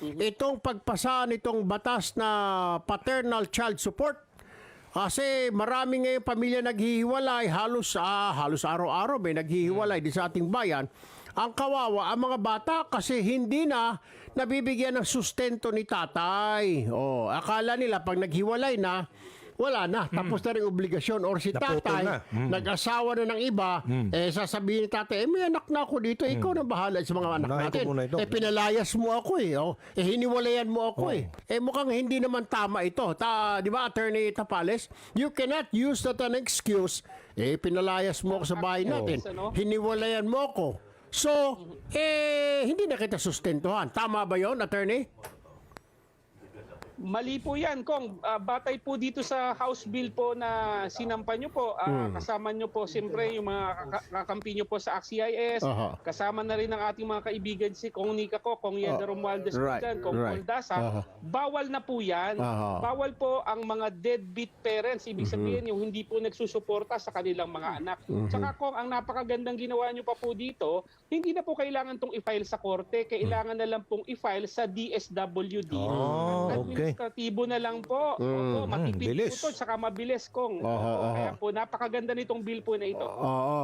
itong pagpasa nitong batas na paternal child support. Kasi marami ngayon pamilya naghihiwalay, halos ah, halos araw-araw may naghihiwalay din sa ating bayan. Ang kawawa, ang mga bata kasi hindi na nabibigyan ng sustento ni tatay. Oh, akala nila pag naghiwalay na, wala na. Tapos na rin obligasyon. Or si Naputol tatay, na. Mm. nag-asawa na ng iba, eh sasabihin ni tatay, eh may anak na ako dito, ikaw na bahala sa mga anak Unahin ko natin. muna ito. Eh pinalayas mo ako eh. Oh. Eh hiniwalayan mo ako eh. Eh mukhang hindi naman tama ito. Ta, di ba, Attorney Tapales? You cannot use that an excuse. Eh pinalayas mo ako sa bahay natin. ano? Hiniwalayan mo ako. So, eh, hindi na kita sustentuhan. Tama ba yon Attorney? Mali po yan, Kong. Ah, batay po dito sa House Bill po na sinampa nyo po. Ah, Kasama nyo po siyempre yung mga kaka- kakampi nyo po sa ACT-CIS. Aha. Kasama na rin ang ating mga kaibigan si Kong Nika ko, Kong Yeda Oh, Romualdez right, right, Kong right. Oldasa. Aha. Bawal na po yan. Aha. Bawal po ang mga deadbeat parents. Ibig sabihin yung hindi po nagsusuporta sa kanilang mga anak. Tsaka Kong, ang napakagandang ginawa nyo pa po dito, hindi na po kailangan tong i-file sa korte. Kailangan na lang pong i-file sa DSWD. Oh, okay. Administratibo na lang po. Opo, matipid bilis. po to, tsaka mabilis kong. Opo, aha. Kaya po, napakaganda nitong bill po na ito. Oo.